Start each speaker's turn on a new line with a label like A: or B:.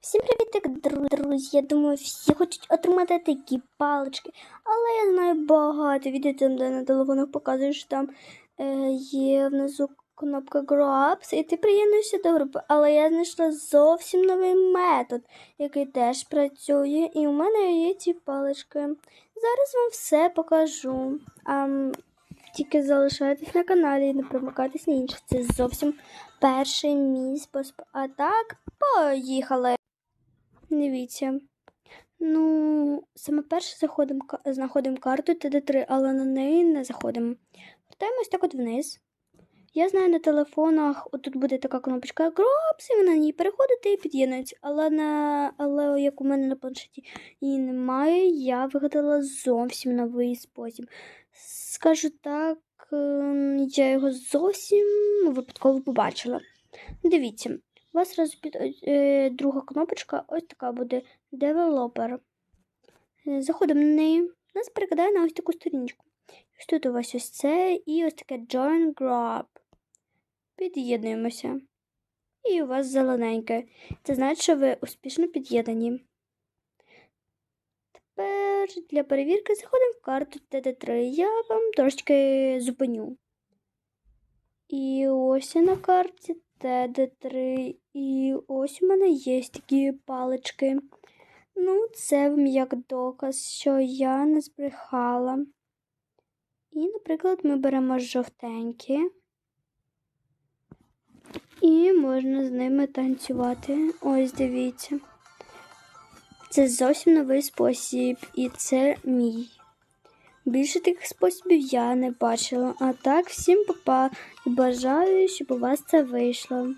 A: Всім привіт, друзі. Я думаю, всі хочуть отримати такі палички. Але я знаю багато відео, там, де на телефонах показують, що там е, є внизу кнопка Grow Ups, і ти приєднуєшся до групи. Але я знайшла зовсім новий метод, який теж працює, і у мене є ці палички. Зараз вам все покажу. А, тільки залишайтесь на каналі і не примикайтесь на інших. Це зовсім перший мій спосіб. А так, поїхали. Дивіться. Ну, саме перше заходимо, знаходимо карту ТД3, але на неї не заходимо. Вертаємось так от вниз. Я знаю на телефонах, отут буде така кнопочка Groups, і ви на ній переходите і під'єднується. Але, на, але як у мене на планшеті її немає, я вигадала зовсім новий спосіб. Скажу так, ем, я його зовсім випадково побачила. Дивіться, у вас раз під е, друга кнопочка, ось така буде Developer. Е, Заходимо на неї, нас перекидає на ось таку сторіночку. Ось тут у вас ось це і ось таке Join Group. Під'єднуємося. І у вас зелененьке. Це значить, що ви успішно під'єднані. Тепер для перевірки заходимо в карту TD3. Я вам трошечки зупиню. І ось я на карті TD3. І ось у мене є такі палички. Ну, це як доказ, що я не збрехала. І, наприклад, ми беремо жовтенькі. І можна з ними танцювати. Ось дивіться. Це зовсім новий спосіб, і це мій. Більше таких способів я не бачила. А так, всім папа і бажаю, щоб у вас це вийшло.